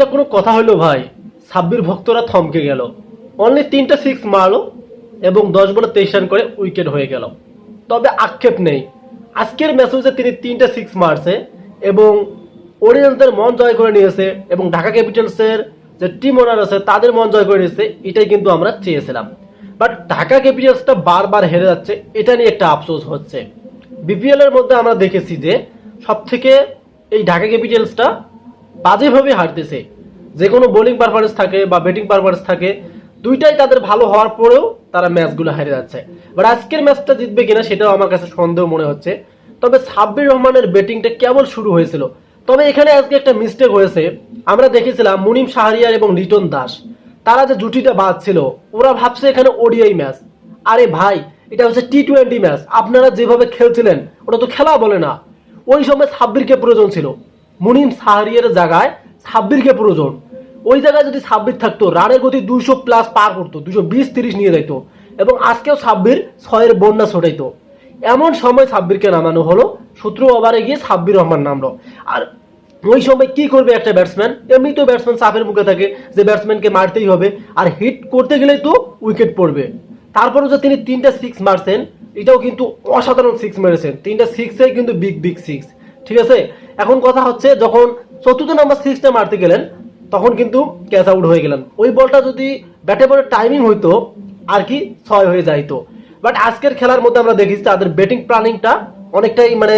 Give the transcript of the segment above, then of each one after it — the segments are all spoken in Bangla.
এটা কোনো কথা হলো ভাই। সাব্বির ভক্তরা থমকে গেল। অনলি তিনটা সিক্স মারলো এবং দশ বলে তেইশ রান করে উইকেট হয়ে গেল। তবে আক্ষেপ নেই। আজকের ম্যাচে তিনি তিনটা সিক্স মারছে এবং অডিয়েন্সদের মন জয় করে নিয়েছে এবং ঢাকা ক্যাপিটালসের যে টিম ওনার আছে, তাদের মন জয় করে নিয়েছে, এটাই কিন্তু আমরা চেয়েছিলাম। বাট ঢাকা ক্যাপিটালসটা বারবার হেরে যাচ্ছে, এটা নিয়ে একটা আফসোস হচ্ছে। বিপিএল এর মধ্যে আমরা দেখেছি যে সব থেকে এই ঢাকা ক্যাপিটালসটা বাজেভাবে হারতেছে। যে কোনো বোলিং পারফরমেন্স থাকে বা ব্যাটিং পারফরমেন্স থাকে, দুইটাই তাদের ভালো হওয়ার পরেও তারা ম্যাচগুলো হারিয়ে যাচ্ছে। বাট আজকের ম্যাচটা জিতবে কিনা সেটাও আমার কাছে সন্দেহ মনে হচ্ছে। তবে সাব্বির রহমানের ব্যাটিংটা কেবল শুরু হয়েছিল। তবে এখানে আজকে একটা মিস্টেক হয়েছে। আমরা দেখেছিলাম মুনিম শাহরিয়ার এবং লিটন দাস। তারা যে জুটিটা বাঁধছিল, ওরা ভাবছে এখানে ওডিআই ম্যাচ আরে ভাই, এটা হচ্ছে টি টোয়েন্টি ম্যাচ আপনারা যেভাবে খেলছিলেন, ওটা তো খেলা বলে না। ওই সময় সাব্বিরকে প্রয়োজন ছিল। মুনিম সাহারিয়ার জায়গায় সাব্বিরকে প্রয়োজন। ওই জায়গায় যদি সাব্বির থাকতো, রানের গতি দুইশো প্লাস পার করতো দুশো বিশ, তিরিশ নিয়ে যাইতো এবং আজকেও সাব্বির ছয়ের বন্যা ছড়াইতো এমন সময় সাব্বিরকে নামানো হলো সতেরো ওভারে গিয়ে সাব্বির রহমান নামলো। আর ওই সময় কি করবে একটা ব্যাটসম্যান এমনি তো ব্যাটসম্যান চাপের মুখে থাকে, যে ব্যাটসম্যানকে মারতেই হবে। আর হিট করতে গেলেই তো উইকেট পড়বে। তারপরে যে তিনি তিনটা সিক্স মারছেন, এটাও কিন্তু অসাধারণ সিক্স মেরেছেন। তিনটা সিক্সে কিন্তু বিগ বিগ সিক্স ঠিক আছে? এখন কথা হচ্ছে, যখন চতুর্থ নাম্বার সিক্সটা মারতে গেলেন, তখন কিন্তু ক্যাচ আউট হয়ে গেলেন। ওই বলটা যদি ব্যাটে বলে টাইমিং হইতো, আর কি ছয় হয়ে যাইতো। বাট আজকের খেলার মধ্যে আমরা দেখেছি তাদের ব্যাটিং প্ল্যানিংটা অনেকটাই মানে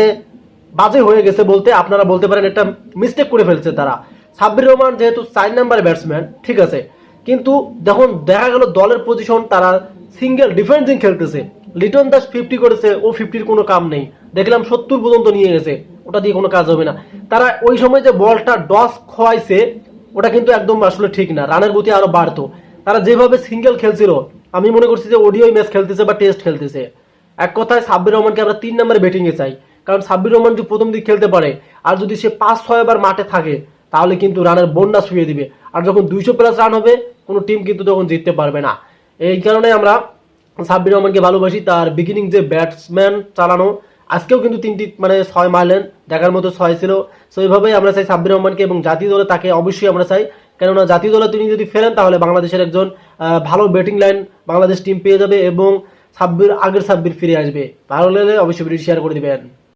বাজে হয়ে গেছে বলতে আপনারা বলতে পারেন, একটা মিস্টেক করে ফেলছে তারা। সাব্বির রহমান যেহেতু চার নাম্বারের ব্যাটসম্যান ঠিক আছে? কিন্তু যখন দেখা গেল দলের পজিশন তারা সিঙ্গেল ডিফেন্সিং খেলতেছে। লিটন দাস ফিফটি করেছে, ও ফিফটির কোনো কাম নেই। দেখলাম সত্তর পর্যন্ত নিয়ে গেছে। ওটা দিয়ে কোনো কাজ হবে না। তারা ওই সময় যে বলটা ডস খোয়াইছে, ওটা কিন্তু একদম আসলে ঠিক না। রানের গতি আরও বাড়তো। তারা যেভাবে সিঙ্গেল খেলছিল, আমি মনে করছি যে ওডিও ম্যাচ খেলতেছে বা টেস্ট খেলতেছে। এক কথায় সাব্বির রহমানকে আমরা তিন নম্বরে ব্যাটিংয়ে চাই। কারণ সাব্বির রহমান যদি প্রথম দিক খেলতে পারে, আর যদি সে পাঁচ, ছয় বার মাঠে থাকে, তাহলে কিন্তু রানের বন্যা শুয়ে দিবে। আর যখন দুইশো প্লাস রান হবে, কোনো টিম কিন্তু তখন জিততে পারবে না। এই কারণে আমরা সাব্বির রহমানকে ভালোবাসি। তার বিগিনিং যে ব্যাটসম্যান চালানো আজকেও কিন্তু তিনটি মানে ছয় মারলেন দেখার মতো ছয় ছিল। সো এইভাবেই আমরা চাই সাব্বির রহমানকে এবং জাতীয় দলে তাকে অবশ্যই আমরা চাই। কেননা জাতীয় দলে তিনি যদি ফেরেন, তাহলে বাংলাদেশের একজন ভালো ব্যাটিং লাইন বাংলাদেশ টিম পেয়ে যাবে এবং সাব্বির, আগের সাব্বির ফিরে আসবে। ভালো লাগলে অবশ্যই ভিডিও শেয়ার করে দিবেন।